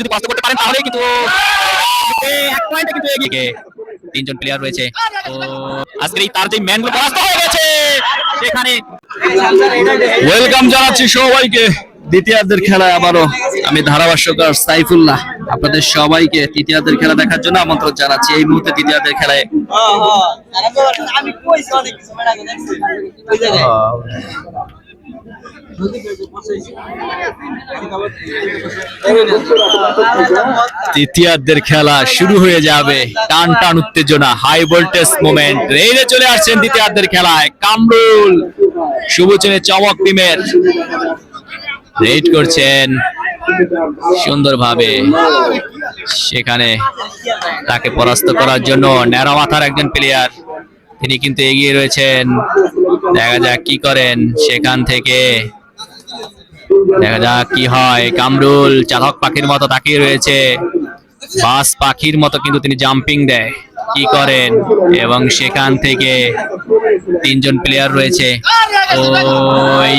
যদি করতে পারেন তাহলেই কিন্তু এক পয়েন্টে কিন্তু এগিয়ে তিনজন প্লেয়ার রয়েছে। তো আজকের এই তার যে ম্যানগুলো পরাস্ত হয়ে গেছে। সেখানে ওয়েলকাম জানাচ্ছি সবাইকে। দ্বিতীয়ার্ধের খেলায় আবারও আমি ধারাভাষ্যকার সাইফুল্লাহ আপনাদের সবাইকে তৃতীয়ার্ধের খেলা দেখার জন্য আমন্ত্রণ জানাচ্ছি। এই মুহূর্তে তৃতীয়ার্ধের খেলায় আমি কইছি অনেক কিছু মেলা দেখছি ওই জায়গায় তৃতীয়ার্ধের খেলা শুরু হয়ে যাবে। টান টান উত্তেজনা হাই ভোল্টেজ মোমেন্ট রেলে চলে আসছেন দ্বিতীয়ার্ধের খেলায়। কামরুল শুভচনে চমক টিমের রেড করছেন সুন্দরভাবে। সেখানে তাকে পরাস্ত করার জন্য ন্যাড়া মাথার একজন প্লেয়ার তিনি কিন্তু এগিয়ে রয়েছেন। দেখা যাক কি করেন সেখান থেকে। দেখা যাক কি হয়। কামরুল চালক পাখির মতো তাকিয়ে রয়েছে। বাস পাখির মতো কিন্তু তিনি জাম্পিং দেয়। কি করেন? এবং সেখান থেকে তিনজন প্লেয়ার রয়েছে। ওই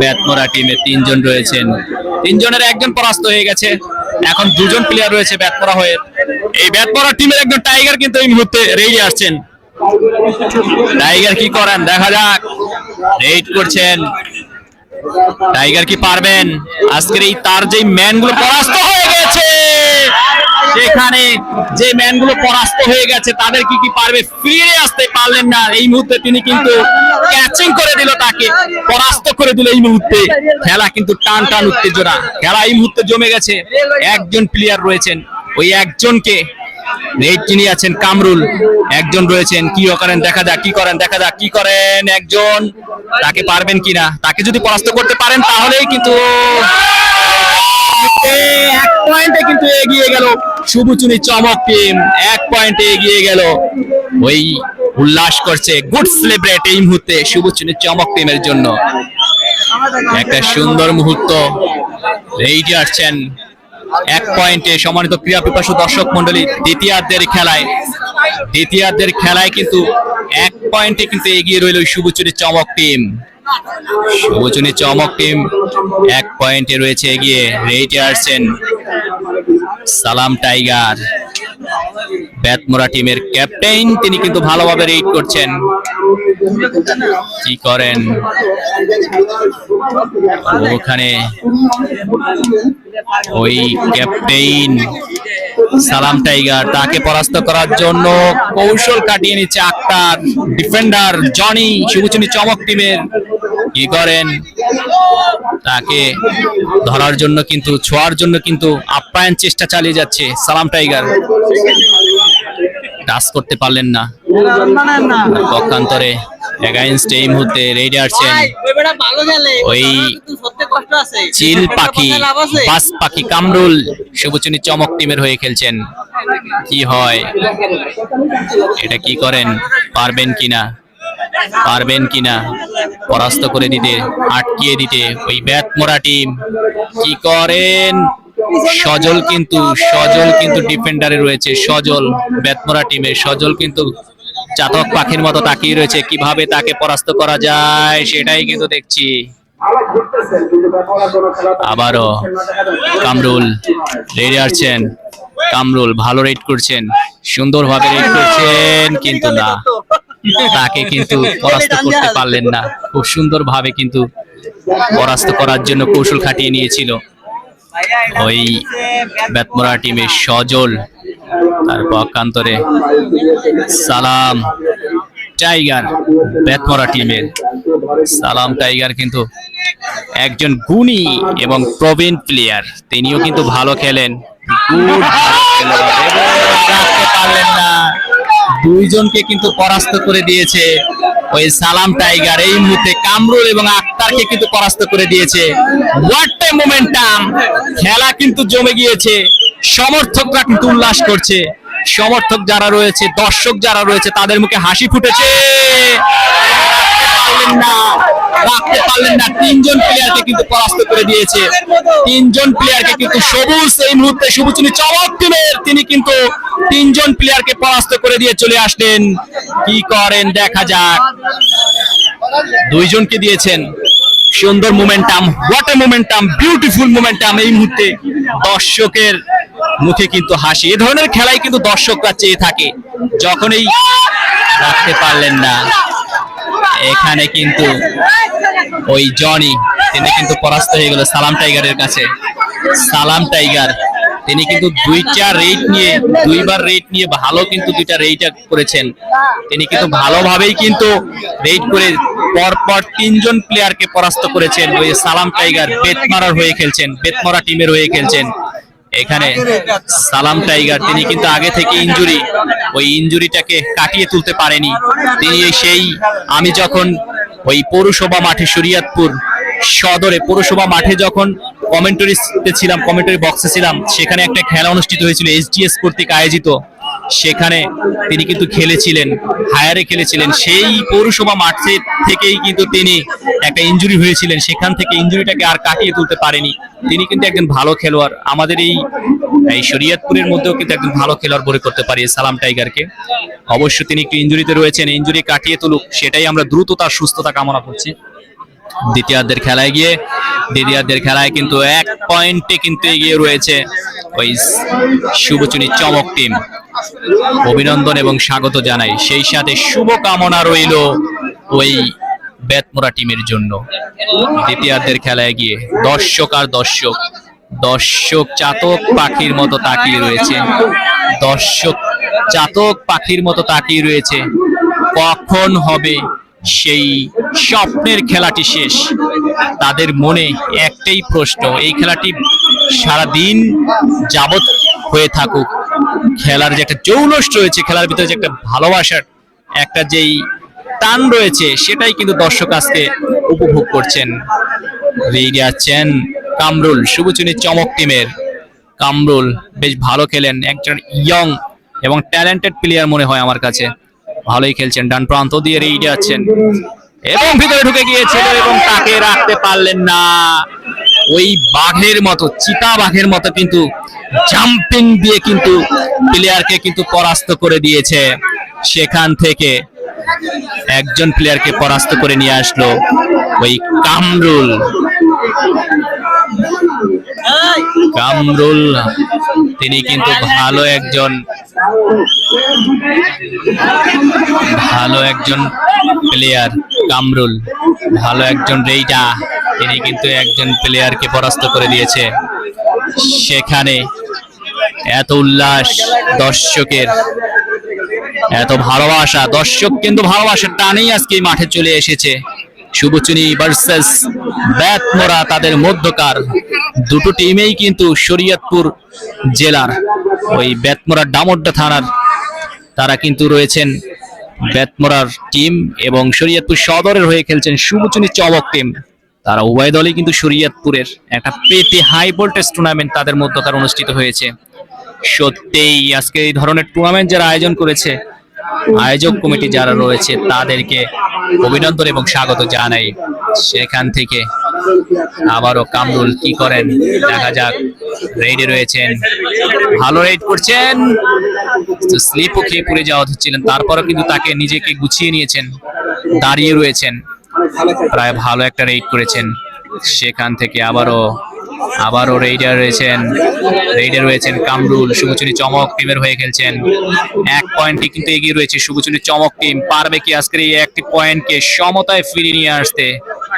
ব্যাটমোরা টিমে তিনজন রয়েছেন। তিনজনের একজন পরাস্ত হয়ে গেছে। এখন দুজন প্লেয়ার রয়েছে ব্যাটমোরা হয়ে। এই ব্যাটমোরা টিমের একজন টাইগার কিন্তু এই মুহূর্তে রেডি আসছেন। টাইগার কি করেন? দেখা যাক। রেড করছেন। টাইগার কি পারবেন? আজকের এই তার যে ম্যানগুলো পরাস্ত হয়ে গেছে! সেখানে যে ম্যানগুলো পরাস্ত হয়ে গেছে, তাদের কি কি পারবে ফিরে আসতে পারলেন না। এই মুহূর্তে তিনি কিন্তু ক্যাচিং করে দিল তাকে, পরাস্ত করে দিল এই মুহূর্তে। খেলা কিন্তু টান টান উত্তেজনা। খেলা এই মুহূর্তে জমে গেছে। একজন প্লেয়ার রয়েছেন। ওই একজনকে রেড যিনি আছেন কামরুল, একজন রয়েছেন, কি করেন, দেখা যাক, কি করেন, দেখা যাক, কি করেন একজন। তাকে পারবেন কিনা? তাকে যদি পরাস্ত করতে পারেন, তাহলেই কিন্তু এক পয়েন্টে কিন্তু এগিয়ে গেল শুভচুনি চমক টিম। এক পয়েন্টে এগিয়ে গেল। ওই উল্লাস করছে গুড সেলিব্রেট এই মুহূর্তে শুভচুনি চমক টিমের জন্য। একটা সুন্দর মুহূর্ত। রেইডি আসছেন এক পয়েন্টে সম্মানিত ক্রীড়া পিপাসু দর্শক মন্ডলী দ্বিতীয়ার্ধের খেলায় দ্বিতীয়ার্ধের খেলায় কিন্তু এক পয়েন্টে কিন্তু এগিয়ে রইল শুভচুরি চমক টিম। শুভচুনি চমক টিম এক পয়েন্টে রয়েছে এগিয়ে রেইটে আসছেন সালাম টাইগার। ব্যাটমোরা টিমের ক্যাপ্টেন, তিনি কিন্তু ভালোভাবে রেড করছেন। কি করেন? ওখানে ওই ক্যাপ্টেন সালাম টাইগার তাকে পরাস্ত করার জন্য কৌশল কাটিয়ে নিচ্ছে আক্তার, ডিফেন্ডার জনি শুভচুনি চমক টিমের। কি করেন? তাকে ধরার জন্য কিন্তু, ছোঁয়ার জন্য কিন্তু আপ্যায়ন চেষ্টা চালিয়ে যাচ্ছে সালাম টাইগার। টাচ করতে পারলেন না। পক্ষান্তরে এগাইন্সট এই মুহূর্তে রেডি আসছেন ওই চিল পাখি বাস পাখি কামরুল শুভচুনি চমক টিমের হয়ে খেলছেন। কি হয়? এটা কি করেন? পারবেন কিনা? পারবেন কিনা? পরাস্ত করে দিতে আটকিয়ে দিতে ওই ব্যাট মোরা টিম। কি করেন? সজল কিন্তু সজল কিন্তু ডিফেন্ডারে রয়েছে। সজল ব্যাটমোরা টিমের সজল কিন্তু চাতক পাখির মতো তাকিয়ে রয়েছে, কীভাবে তাকে পরাস্ত করা যায় সেটাই কিন্তু দেখছি। আবারও কামরুল রেডি আসছেন। কামরুল ভালো রেড করছেন, সুন্দরভাবে রেড করছেন, কিন্তু না, তাকে কিন্তু পরাস্ত করতে পারলেন না। খুব সুন্দরভাবে কিন্তু পরাস্ত করার জন্য কৌশল খাটিয়ে নিয়েছিল। ওই বেতমরা টিমের সজল তার পক্ষান্তরে সালাম টাইগার বেতমরা টিমের সালাম টাইগার কিন্তু একজন গুণী এবং প্রবীণ প্লেয়ার তিনিও কিন্তু ভালো খেলেন। না। দুইজনকে কিন্তু পরাস্ত করে দিয়েছে ওই সালাম টাইগার এই মুহূর্তে কামরুল এবং আক্তারকে কিন্তু পরাস্ত করে দিয়েছে। হোয়াট এ মোমেন্টাম খেলা কিন্তু জমে গিয়েছে। সমর্থকরা কিন্তু উল্লাস করছে। সমর্থক যারা রয়েছে, দর্শক যারা রয়েছে, তাদের মুখে হাসি ফুটেছে। না। রাখতে পারলেন না। তিনজন প্লেয়ারকে কিন্তু পরাস্ত করে দিয়েছে। তিনজন প্লেয়ারকে কিন্তু সবুজ এই মুহূর্তে টিমের। তিনি কিন্তু তিনজন প্লেয়ারকে পরাস্ত করে দিয়ে চলে আসলেন। কি করেন? দেখা যাক। দুইজনকে দিয়েছেন। সুন্দর momentum what momentum beautiful momentum এই মুহূর্তে দর্শকের মুখে কিন্তু হাসি। এ ধরনের খেলাই কিন্তু দর্শকরা চেয়ে থাকে। যখনই রাখতে পারলেন না। এখানে কিন্তু ওই জনি, তিনি কিন্তু পরাস্ত হয়ে গেল সালাম টাইগারের কাছে। সালাম টাইগার, তিনি কিন্তু দুইটা রেট নিয়ে, দুইবার রেট নিয়ে ভালো কিন্তু দুইটা রেট করেছেন। তিনি কিন্তু ভালোভাবেই কিন্তু রেট করে পর পর তিনজন প্লেয়ারকে পরাস্ত করেছেন। ওই সালাম টাইগার, বেতমারার হয়ে খেলছেন, বেতমারা টিমের হয়ে খেলছেন। এখানে সালাম টাইগার, তিনি কিন্তু আগে থেকে ইঞ্জুরি ওই ইঞ্জুরিটাকে কাটিয়ে তুলতে পারেনি। তিনি সেই, আমি যখন ওই পৌরসভা মাঠে শরিয়াতপুর সদরে, পৌরসভা মাঠে যখন কমেন্টারিতে ছিলাম কমেন্টারি বক্সে ছিলাম, সেখানে একটা খেলা অনুষ্ঠিত হয়েছিল এসডিএস কর্তৃক আয়োজিত। সেখানে তিনি কিন্তু খেলেছিলেন, হায়ারে খেলেছিলেন। সেই পৌরসভা মাঠে থেকেই কিন্তু তিনি একটা ইনজুরি হয়েছিলেন। সেখান থেকে ইনজুরিটাকে আর কাটিয়ে তুলতে পারেনি। তিনি কিন্তু একজন ভালো খেলোয়াড়। আমাদের এই এই শরীয়তপুরের মধ্যেও কিন্তু একজন ভালো খেলোয়াড় বলে করতে পারি সালাম টাইগারকে। অবশ্য তিনি একটু ইনজুরিতে রয়েছেন। ইনজুরি কাটিয়ে তুলুক, সেটাই আমরা দ্রুত তার সুস্থতা কামনা করছি। দ্বিতীয়ার্ধের খেলায় গিয়ে, দ্বিতীয়ার্ধের খেলায় কিন্তু এক পয়েন্টে কিন্তু এগিয়ে রয়েছে ওই শুভচুনি চমক টিম। অভিনন্দন এবং স্বাগত জানাই। সেই সাথে শুভ কামনা রইল ওই বেতমোরা টিমের জন্য। দ্বিতীয়ার্ধের খেলায় গিয়ে দর্শক আর দর্শক দর্শক চাতক পাখির মতো তাকিয়ে রয়েছে। দর্শক চাতক পাখির মতো তাকিয়ে রয়েছে। কখন হবে সেই স্বপ্নের খেলাটি শেষ। তাদের মনে একটাই প্রশ্ন, এই খেলাটি সারাদিন যাবত হয়ে থাকুক। খেলার যে একটা জৌলস রয়েছে খেলার ভিতরে যে একটা ভালোবাসার একটা যেই টান রয়েছে, সেটাই কিন্তু দর্শক আজকে উপভোগ করছেন। আছেন কামরুল, শুভচুনি চমক টিমের। কামরুল বেশ ভালো খেলেন, একজন ইয়ং এবং ট্যালেন্টেড প্লেয়ার মনে হয় আমার কাছে। ভালোই খেলছেন, ডান প্রান্ত দিয়ে রেডি যাচ্ছেন। এবং ভিতরে ঢুকে গিয়েছিল এবং তাকে রাখতে পারলেন না। ওই বাঘের মতো, চিতা বাঘের মতো কিন্তু জাম্পিং দিয়ে কিন্তু প্লেয়ারকে কিন্তু পরাস্ত করে দিয়েছে। সেখান থেকে একজন প্লেয়ারকে পরাস্ত করে নিয়ে আসলো ওই কামরুল। কামরুল তিনি কিন্তু ভালো একজন ভালো একজন প্লেয়ার কামরুল। ভালো একজন রেইটা তিনি কিন্তু একজন প্লেয়ারকে পরাস্ত করে দিয়েছে। সেখানে এত উল্লাস দর্শকের, এত ভালোবাসা, দর্শক কিন্তু ভালোবাসার টানেই আজকে মাঠে চলে এসেছে। শুভচুনি ভার্সেস ব্যাতমোরা তাদের মধ্যকার দুটো টিমেই কিন্তু শরীয়তপুর জেলার ওই বেতমোরা ডামড্ডা থানার তারা কিন্তু রয়েছেন বেতমোরার টিম এবং শরীয়তপুর সদরের হয়ে খেলছেন শুভচুনি চমক টিম। তারা উভয় দলই কিন্তু শরীয়তপুরের একটা পেতে হাই ভোল্টেজ টুর্নামেন্ট তাদের মধ্যকার অনুষ্ঠিত হয়েছে। সত্যিই আজকে এই ধরনের টুর্নামেন্ট যারা আয়োজন করেছে আয়োজক কমিটি যারা রয়েছে, তাদেরকে অভিনন্দন এবং স্বাগত জানাই। সেখান থেকে আবারও কামরুল কি করেন? দেখা যাক। রেডি রয়েছেন। ভালো রেড করছেন। স্লিপও খেয়ে পড়ে যাওয়া হচ্ছিলেন। তারপরও কিন্তু তাকে নিজেকে গুছিয়ে নিয়েছেন। দাঁড়িয়ে রয়েছেন। প্রায় ভালো একটা রেড করেছেন। সেখান থেকে আবারও আবারও রেইডার রয়েছেন রেইডার রয়েছেন কামরুল, শুভচুনি চমক টিমের হয়ে খেলছেন। এক পয়েন্টে কিন্তু এগিয়ে রয়েছে শুভচুরি চমক টিম। পারবে কি আজকের এই একটি পয়েন্টকে সমতায় ফিরিয়ে নিয়ে আসতে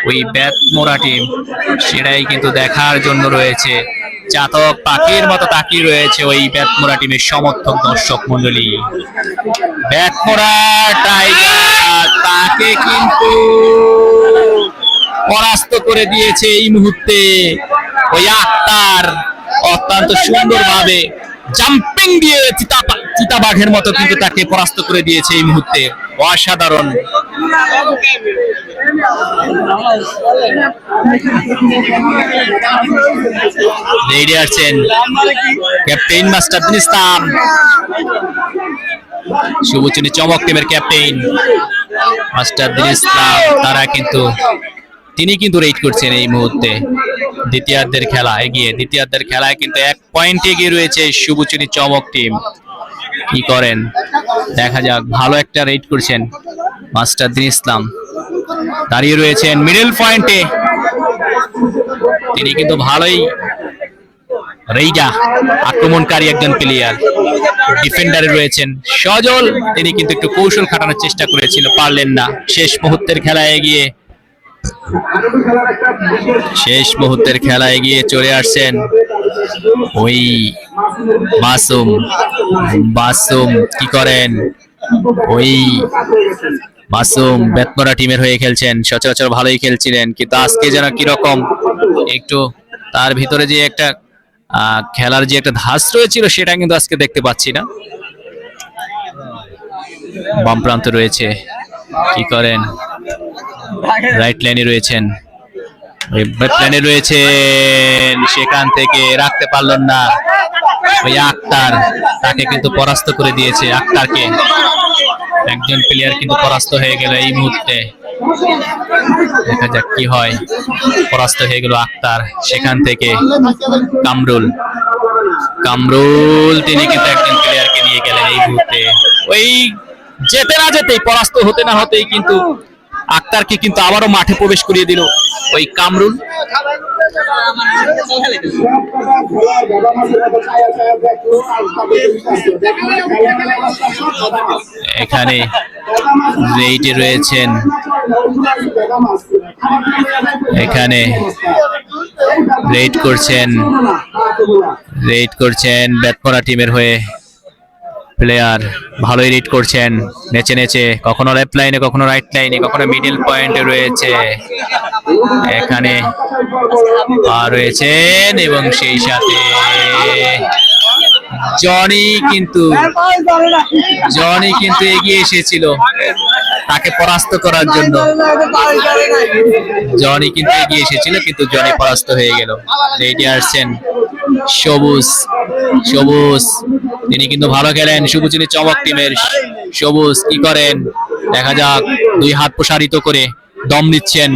ওই ব্যাট মোরা টিম? সেটাই কিন্তু দেখার জন্য রয়েছে। চাতক পাখির মতো তাকিয়ে রয়েছে ওই ব্যাটমোরা টিমের সমর্থক দর্শক মন্ডলী ব্যাটমোরা টাইগার, তাকে কিন্তু পরাস্ত করে দিয়েছে এই মুহূর্তে। ওই আক্তার অত্যন্ত সুন্দরভাবে জাম্পিং দিয়ে চিতা চিতাবাঘের মতো কিন্তু তাকে পরাস্ত করে দিয়েছে এই মুহূর্তে। অসাধারণ। রেডি আছেন ক্যাপ্টেন মাস্টার ইসলাম শুভচুনি চমক টিমের ক্যাপ্টেন মাস্টার ইসলাম তারা কিন্তু তিনি কিন্তু রেড করছেন এই মুহূর্তে। দ্বিতীয়ার্ধের খেলা এগিয়ে। দ্বিতীয়ার্ধের খেলায় কিন্তু এক পয়েন্ট এগিয়ে রয়েছে শুভচুনি চমক টিম কি করেন? দেখা যাক, ভালো একটা রেড করছেন মাস্টার দিন ইসলাম। দাঁড়িয়ে রয়েছেন মিডল পয়েন্টে তিনি কিন্তু ভালোই রেইডা আক্রমণকারী একজন প্লেয়ার ডিফেন্ডারে রয়েছেন সজল। তিনি কিন্তু একটু কৌশল খাটানোর চেষ্টা করেছিল, পারলেন না। শেষ মুহূর্তের খেলায় এগিয়ে শেষ মুহূর্তের খেলা এগিয়ে চলে আসছেন ওই মাসুম। মাসুম কি করেন? ওই মাসুম বেতমরা টিমের হয়ে খেলছেন। সচরাচর ভালোই খেলছিলেন, কিন্তু আজকে যেন কীরকম একটু তার ভিতরে যে একটা খেলার যে একটা ধাস রয়েছিল, সেটা কিন্তু আজকে দেখতে পাচ্ছি না। বাম প্রান্ত রয়েছে। কি করেন? রাইট লাইনে রয়েছেন। লাইনে রয়েছেন। সেখান থেকে রাখতে পারলেন না। ওই আক্তার, তাকে কিন্তু পরাস্ত করে দিয়েছে আক্তারকে। একজন প্লেয়ার কিন্তু পরাস্ত হয়ে গেল এই মুহূর্তে। দেখা যাক কি হয়। পরাস্ত হয়ে গেল আক্তার সেখান থেকে। কামরুল। কামরুল, তিনি কিন্তু একজন প্লেয়ারকে নিয়ে গেলেন এই মুহূর্তে। ওই যেতে না যেতেই পরাস্ত হতে না হতেই কিন্তু আক্তারকে কিন্তু আবারও মাঠে প্রবেশ করিয়ে দিল ওই কামরুল। এখানে রেইটে রয়েছেন, এখানে রেড করছেন রেড করছেন ব্যাটপরা টিমের হয়ে। প্লেয়ার ভালোই রিড করছেন, নেচে নেচে, কখনো লেফট লাইনে কখনো রাইট লাইনে কখনো মিডল পয়েন্টে রয়েছে। এখানে পা রয়েছেন এবং সেই সাথে জনি কিন্তু জনি কিন্তু এগিয়ে এসেছিল তাকে পরাস্ত করার জন্য। জনি কিন্তু এগিয়ে এসেছিল, কিন্তু জনি পরাস্ত হয়ে গেল। রেডি আসছেন সবুজ সবুজ। তিনি কিন্তু ভালো খেলেন। তিনি চমক টিমের সবুজ কি করেন? দেখা যাক, দুই হাত প্রসারিত করে দম দিচ্ছেন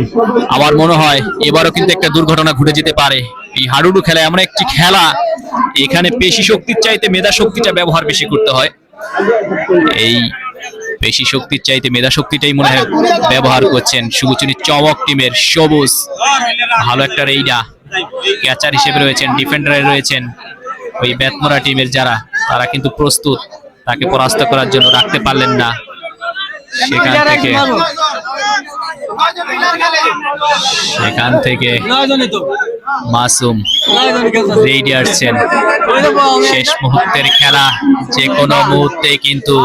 আমার মনে হয় এবারও কিন্তু একটা দুর্ঘটনা ঘটে যেতে পারে। এই হাডুডু খেলা এমন একটি খেলা, এখানে পেশি শক্তির চাইতে মেধা শক্তিটা ব্যবহার বেশি করতে হয়। এই পেশি শক্তির চাইতে মেধা শক্তিটাই মনে হয় ব্যবহার করছেন সুবচনী চমক টিমের সবুজ। ভালো একটা রেইডা ক্যাচার হিসেবে রয়েছেন, ডিফেন্ডারে রয়েছেন। ওই বেতমরা টিমের যারা তারা কিন্তু প্রস্তুত। তাকে পরাস্ত করার জন্য রাখতে পারলেন না। সেখান থেকে সেখান থেকে মাসুম রেডি আসছেন শেষ মুহূর্তের খেলা। যে কোনো মুহূর্তে কিন্তু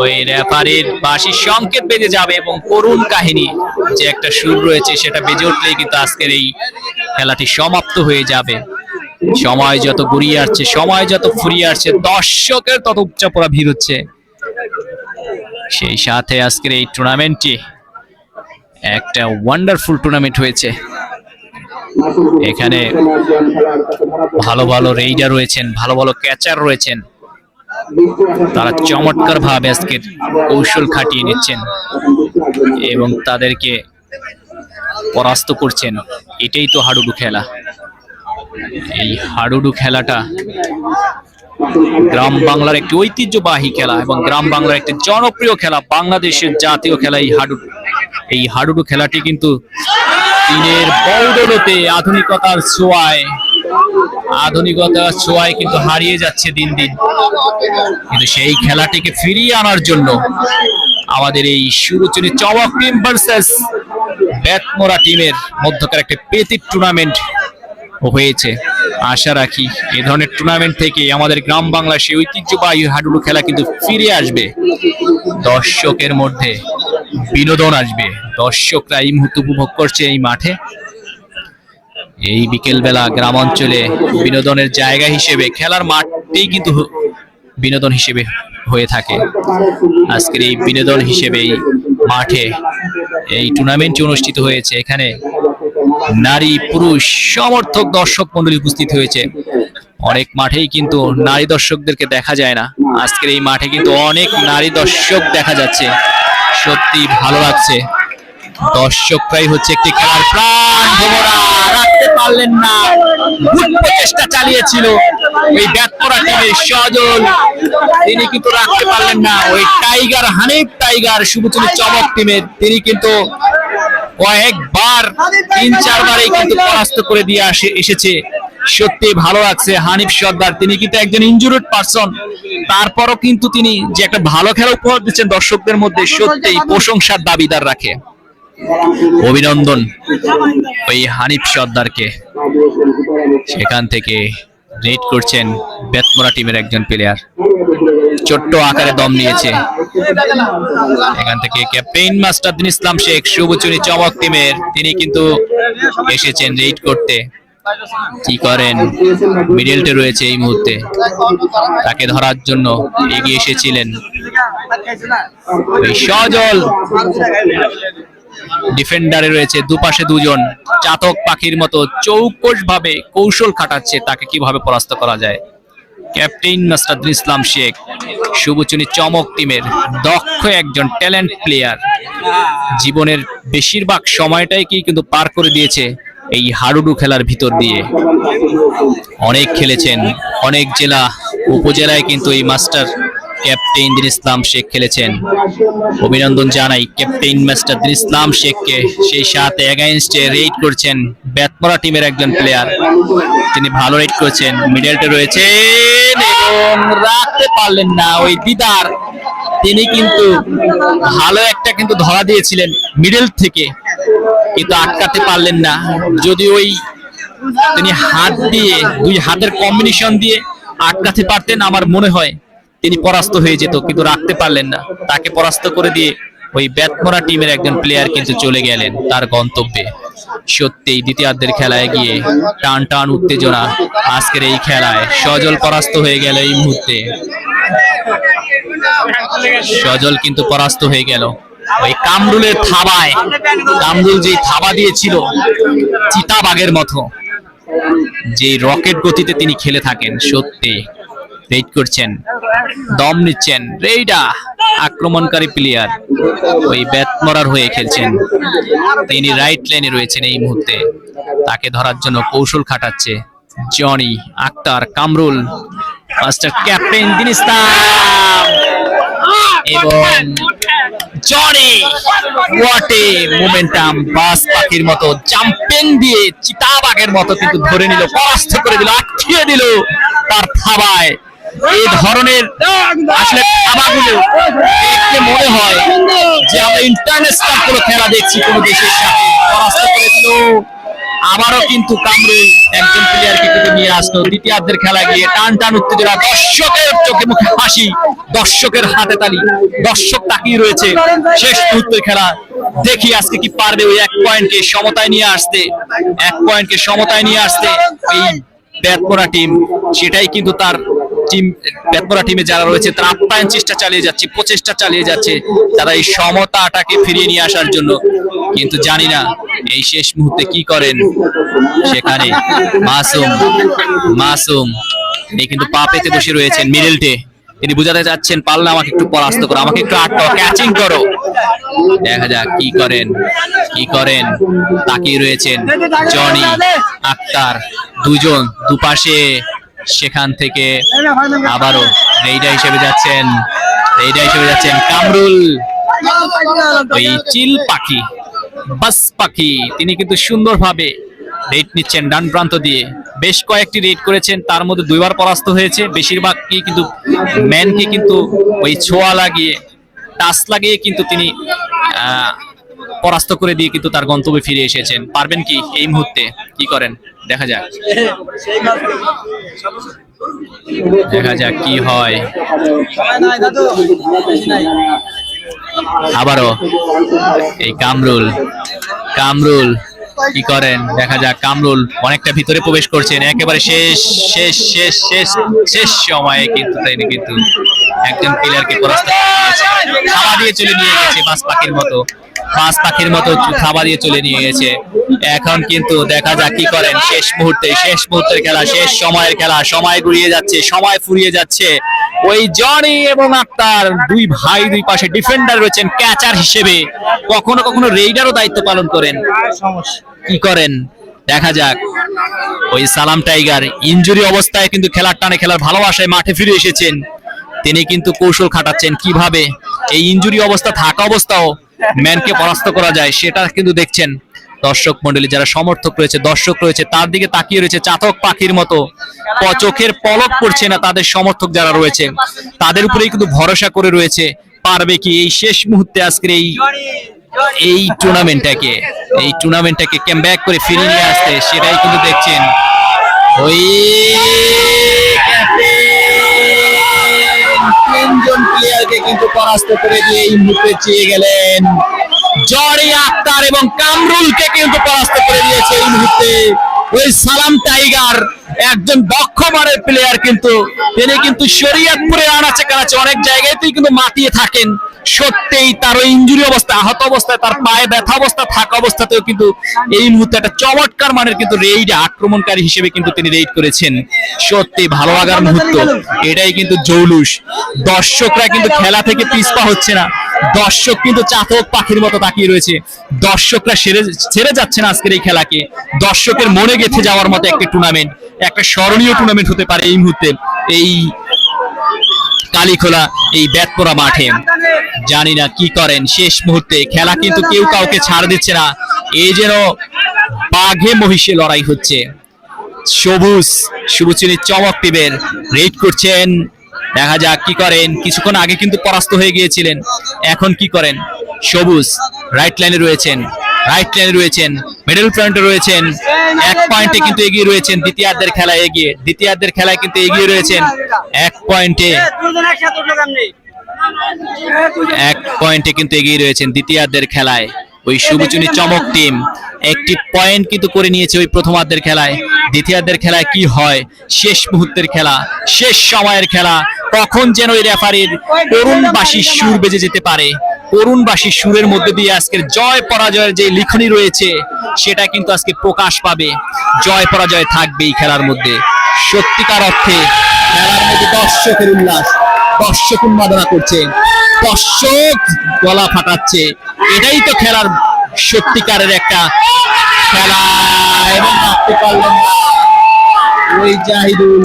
ওই রেফারির বাসি সংকেত বেজে যাবে এবং করুণ কাহিনী যে একটা সুর রয়েছে সেটা বেজে উঠলেই কিন্তু আজকের এই খেলাটি সমাপ্ত হয়ে যাবে। সময় যত গড়িয়ে আসছে, সময় যত ফুরিয়ে আসছে, দর্শকের তত উচ্চাপড়া ভিড় হচ্ছে। সেই সাথে আজকের এই টুর্নামেন্টটি একটা ওয়ান্ডারফুল টুর্নামেন্ট হয়েছে। এখানে ভালো ভালো রেইডার রয়েছেন, ভালো ভালো ক্যাচার রয়েছেন। তারা চমৎকার ভাবে আজকের কৌশল খাটিয়ে নিচ্ছেন এবং তাদেরকে পরাস্ত করছেন। এটাই তো হাডুডু খেলা। এই হাডুডু খেলাটা গ্রাম বাংলার একটি ঐতিহ্যবাহী খেলা এবং গ্রাম বাংলার একটি জনপ্রিয় খেলা, বাংলাদেশের জাতীয় খেলা এই হাডুডু। এই হাডুডু খেলাটি কিন্তু দিনের বৌদলতে আধুনিকতার ছোঁয়ায় আধুনিকতার ছোঁয়ায় কিন্তু হারিয়ে যাচ্ছে দিন দিন। কিন্তু সেই খেলাটিকে ফিরিয়ে আনার জন্য আমাদের এই সুরুচুরি চমক টিম ভার্সেস ব্যাটমোরা টিমের মধ্যকার একটা পেতির টুর্নামেন্ট হয়েছে। আশা রাখি এই ধরনের টুর্নামেন্ট থেকে আমাদের গ্রাম বাংলা সেই ঐতিহ্যবাহী হাডুডু খেলা কিন্তু ফিরে আসবে। দর্শকের মধ্যে বিনোদন আসবে। দর্শকরা এই মুহূর্তে উপভোগ করছে এই মাঠে। এই বিকেলবেলা গ্রাম অঞ্চলে বিনোদনের জায়গা হিসেবে খেলার মাঠটাই কিন্তু বিনোদন হিসেবে হয়ে থাকে। আজকের এই বিনোদন হিসেবে এই মাঠে এই টুর্নামেন্টটি অনুষ্ঠিত হয়েছে। এখানে নারী, পুরুষ, সমর্থক, দর্শক মন্ডলী উপস্থিত হয়েছে। অনেক মাঠেই কিন্তু নারী দর্শকদেরকে দেখা যায় না। আজকের এই মাঠে কিন্তু অনেক নারী দর্শক দেখা যাচ্ছে। সত্যি ভালো লাগছে। দর্শকরাই হচ্ছে একটি খেলার প্রাণ রাখতে পারলেন না। প্রচেষ্টা চালিয়েছিল। ওই ব্যাটপরা টিমের সজল। তিনি কিন্তু রাখতে পারলেন না। ওই টাইগার, হানিফ টাইগার শুভচুনি চমক টিমের। তিনি কিন্তু কয়েকবার তিন চারবারই কিন্তু পরাস্ত করে দিয়ে আসে, এসেছে। সত্যি ভালো লাগছে, হানিফ সর্দার। তিনি কিন্তু একজন ইনজুরিড পারসন তারপরও কিন্তু তিনি যে একটা ভালো খেলা উপহার দিচ্ছেন দর্শকদের মধ্যে সত্যিই প্রশংসার দাবিদার রাখে। অভিনন্দন ওই হানিফ সর্দারকে। সেখান থেকে রেড করছেন বেতমরা টিমের একজন প্লেয়ার ছোট্ট আকারে দম নিয়েছে। এখান থেকে ক্যাপ্টেন মাস্টারদিন ইসলাম শেখ, শুভচুরি চমক টিমের। তিনি কিন্তু এসেছেন রেড করতে। কি করেন? মিডলটে রয়েছে এই মুহূর্তে। তাকে ধরার জন্য এগিয়ে এসেছিলেন। সজল। ডিফেন্ডারে রয়েছে দুপাশে দুজন। চাতক পাখির মতো চৌকস ভাবে কৌশল খাটাচ্ছে। তাকে কীভাবে পরাস্ত করা যায়? ক্যাপ্টেন মাস্টারদুল ইসলাম শেখ, শুভচুনি চমক টিমের দক্ষ একজন ট্যালেন্ট প্লেয়ার। জীবনের বেশিরভাগ সময়টাই কি কিন্তু পার করে দিয়েছে এই হাডুডু খেলার ভিতর দিয়ে। অনেক খেলেছেন, অনেক জেলা, উপজেলায় কিন্তু এই মাস্টার ক্যাপ্টেন দিন ইসলাম শেখ খেলেছেন। অভিনন্দন জানাই ক্যাপ্টেন মাস্টার দিন ইসলাম শেখকে। সেই সাথে এগেইনস্টে রেড করছেন ব্যাটমরা টিমের একজন প্লেয়ার তিনি ভালো রেড করছেন মিডলটে রয়েছেন এবং রাখতে পারলেন না ওই দিদার। তিনি কিন্তু ভালো একটা কিন্তু ধরা দিয়েছিলেন মিডল থেকে, কিন্তু আটকাতে পারলেন না। যদি ওই তিনি হাত দিয়ে, দুই হাতের কম্বিনেশন দিয়ে আটকাতে পারতেন আমার মনে হয়। তিনি পরাস্ত হয়ে যেত, কিন্তু রাখতে পারলেন না। তাকে পরাস্ত করে দিয়ে ওই ব্যাটমরা টিমের একজন প্লেয়ার কিন্তু চলে গেলেন তার গন্তব্যে। সত্যিই দ্বিতীয়ার্ধের খেলায় গিয়ে টান টান উত্তেজনা আজকের এই খেলায়। সজল পরাস্ত হয়ে গেল এই মুহূর্তে। সজল কিন্তু পরাস্ত হয়ে গেল। ওই কামরুলের থাবায়, কামরুল যে থাবা দিয়েছিল চিতাবাগের মতো যে রকেট গতিতে তিনি খেলে থাকেন সত্যি রেড করছেন। দম নিচ্ছেন। রেইডা, আক্রমণকারী প্লেয়ার ওই ব্যাট মরার হয়ে খেলছেন। তিনি রাইট লাইনে রয়েছেন এই মুহূর্তে। তাকে ধরার জন্য কৌশল খাটাচ্ছে জনি আক্তার কামরুল। মাস্টার ক্যাপ্টেন দিন এবং জনি ওয়াটে মোমেন্টাম বাস পাখির মতো জাম্পিং দিয়ে চিতাবাগের মতো কিন্তু ধরে নিল, পরাস্ত করে দিল, আটকিয়ে দিল তার থাবায়। এই ধরনের আসলে দেখতে মনে হয় যে আমরা ইন্টারন্যাশনাল কোনো খেলা দেখছি, কোনো দেশের সাথে। পরাস্ত করে আবারও কিন্তু একজন কিন্তু নিয়ে দ্বিতীয়ার্ধের খেলা গিয়ে টান টান উত্তেজনা, দর্শকের চোখে মুখে হাসি, দর্শকের হাতে তালি। দর্শক তাকিয়ে রয়েছে শেষ মুহূর্তের খেলা। দেখি আজকে কি পারবে ওই এক পয়েন্টকে সমতায় নিয়ে আসতে। এক পয়েন্টকে সমতায় নিয়ে আসতে এই ব্যাটমোরা টিম সেটাই কিন্তু তার টিম ব্যাটমোরা টিমে যারা রয়েছে, তারা আপ্যায়ন চেষ্টা চালিয়ে যাচ্ছে, প্রচেষ্টা চালিয়ে যাচ্ছে তারা এই সমতাটাকে ফিরিয়ে নিয়ে আসার জন্য। কিন্তু জানি না এই শেষ মুহূর্তে কি করেন সেখানে। মাসুম মাসুম, তিনি কিন্তু পা পেতে বসে রয়েছেন মিডলটে তিনি বুঝাতে যাচ্ছেন পারলে আমাকে একটু পরাস্ত করো, আমাকে একটু আটকাও ক্যাচিং করো। দেখা যাক কি করেন কি করেন, তাকিয়ে রয়েছেন জনি, আক্তার, দুজন দুপাশে। সেখান থেকে আবারও রেইডা হিসেবে যাচ্ছেন রেইডা হিসেবে যাচ্ছেন কামরুল। ওই চিল পাখি বাস পাখি তিনি কিন্তু সুন্দরভাবে রেড নিচ্ছেন ডান প্রান্ত দিয়ে। বেশ কয়েকটি রেড করেছেন তার মধ্যে দুইবার পরাস্ত হয়েছে। বেশিরভাগ কি কিন্তু ম্যানকে কিন্তু ওই ছোঁয়া লাগিয়ে টাচ লাগিয়ে কিন্তু তিনি আহ, পরাস্ত করে দিয়ে কিন্তু তার গন্তব্যে ফিরে এসেছেন। পারবেন কি এই মুহূর্তে? কি করেন? দেখা যাক। দেখা যাক কি হয়। আবারও এই কামরুল। কামরুল, কি করেন? দেখা যাক, কামরুল অনেকটা ভিতরে প্রবেশ করছেন। একেবারে শেষ শেষ শেষ শেষ শেষ সময়ে কিন্তু তাই কিন্তু একজন প্লেয়ারকে পরাস্ত করে। দিয়ে চলে নিয়ে গেছে বাস পাখির মতো। বাস পাখির মতো থাবা দিয়ে চলে নিয়ে গেছে। এখন কিন্তু দেখা যাক কি করেন। শেষ মুহূর্তে, শেষ মুহূর্তের খেলা, শেষ সময়ের খেলা। সময় গড়িয়ে যাচ্ছে, সময় ফুরিয়ে যাচ্ছে। ওই জনি এবং আক্তার, দুই ভাই দুই পাশে ডিফেন্ডার রয়েছেন, ক্যাচার হিসেবে। কখনো কখনো রেইডারও দায়িত্ব পালন করেন। কি করেন? দেখা যাক। ওই সালাম টাইগার, ইনজুরি অবস্থায় কিন্তু খেলার টানে খেলার ভালোবাসায় মাঠে ফিরে এসেছেন। তিনি কিন্তু কৌশল খাটাচ্ছেন কীভাবে? এই ইনজুরি অবস্থা থাকা অবস্থাও ম্যানকে পরাস্ত করা যায়, সেটা কিন্তু দেখছেন দর্শক মন্ডলী যারা সমর্থক রয়েছে, দর্শক রয়েছে, তার দিকে তাকিয়ে রয়েছে চাতক পাখির মতো। চোখের পলক পড়ছে না তাদের সমর্থক যারা রয়েছে, তাদের উপরেই কিন্তু ভরসা করে রয়েছে, পারবে কি? এই শেষ মুহূর্তে আজকের এই এই টুর্নামেন্টটাকে এই টুর্নামেন্টটাকে ক্যাম ব্যাক করে ফিরিয়ে নিয়ে আসতে, সেটাই কিন্তু দেখছেন। ওই তিনজন প্লেয়ারকে কিন্তু পরাস্ত করে দিয়ে এই মুহূর্তে চেয়ে গেলেন। জরি আক্তার এবং কামরুলকে কিন্তু পরাস্ত করে দিয়েছে এই মুহূর্তে। ওই সালাম টাইগার, একজন দক্ষমারের প্লেয়ার কিন্তু। তিনি কিন্তু শরীয়তপুরে আনাচে কানাচে অনেক জায়গায়। তুই কিন্তু মাতিয়ে থাকেন। সত্যিই তার ওই ইঞ্জুরি অবস্থা, আহত অবস্থায়, তার পায়ে ব্যথা অবস্থা, থাকা অবস্থাতেও কিন্তু এই মুহূর্তে একটা চমৎকার মানের কিন্তু রেইড আক্রমণকারী হিসেবে কিন্তু তিনি রেইড করেছেন। সত্যি ভালো লাগার মুহূর্ত। এটাই কিন্তু জৌলুস। দর্শকরা কিন্তু খেলা থেকে পিছপা হচ্ছে না। দর্শক কিন্তু চাতক পাখির মতো তাকিয়ে রয়েছে। দর্শকরা সেরে, ছেড়ে যাচ্ছে না আজকের এই খেলাকে। দর্শকের মনে গেঁথে যাওয়ার মতো একটা টুর্নামেন্ট একটা স্মরণীয় টুর্নামেন্ট হতে পারে এই মুহূর্তে। এই কালীখোলা এই ব্যাতপোড়া মাঠে। জানি না কি করেন, শেষ মুহূর্তে খেলা কিন্তু কেউ কাউকে ছাড় দিচ্ছে না। এই যেন বাঘে মহিষে লড়াই হচ্ছে। সবুজ সবুচিনীর চমক টিমের রেড করছেন। দেখা যাক কি করেন। কিছুক্ষণ আগে কিন্তু পরাস্ত হয়ে গিয়েছিলেন। এখন কি করেন? সবুজ রাইট লাইনে রয়েছেন। রাইট লাইনে রয়েছেন মিডল পয়েন্টে রয়েছেন, এক পয়েন্টে কিন্তু এগিয়ে রয়েছেন দ্বিতীয়ার্ধের খেলায় এগিয়ে, দ্বিতীয়ার্ধের খেলায় কিন্তু এগিয়ে রয়েছেন এক পয়েন্টে এক পয়েন্টে কিন্তু এগিয়ে রয়েছেন দ্বিতীয়ার্ধের খেলায় ওই সুবচনী চমক টিম একটি পয়েন্ট কিন্তু করে নিয়েছে ওই প্রথমার্ধের খেলায়। দ্বিতীয়ার্ধের খেলায় কি হয়? শেষ মুহূর্তের খেলা, শেষ সময়ের খেলা। কখন যেন ওই রেফারির করুণবাসী সুর বেজে যেতে পারে? করুণবাসী সুরের মধ্যে দিয়ে আজকের জয় পরাজয়ের যে লিখনি রয়েছে, সেটা কিন্তু আজকে প্রকাশ পাবে। জয় পরাজয় থাকবে এই খেলার মধ্যে। সত্যিকার অর্থে খেলার মধ্যে দর্শকের উল্লাস, দর্শক উন্মাদনা করছে, দর্শক গলা ফাটাচ্ছে। এটাই তো খেলার সত্যিকারের একটা খেলা। এবং পারলেন না, ওই জাহিদুল।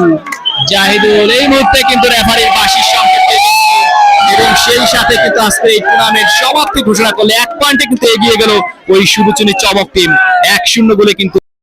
জাহিদুল, এই মুহূর্তে কিন্তু রেফারির পেয়েছে। এবং সেই সাথে কিন্তু আজকে এই টুর্নামেন্ট সমাপ্তি ঘোষণা করলে এক পয়েন্টে কিন্তু এগিয়ে গেল ওই শুভচনী চমক টিম এক শূন্য বলে কিন্তু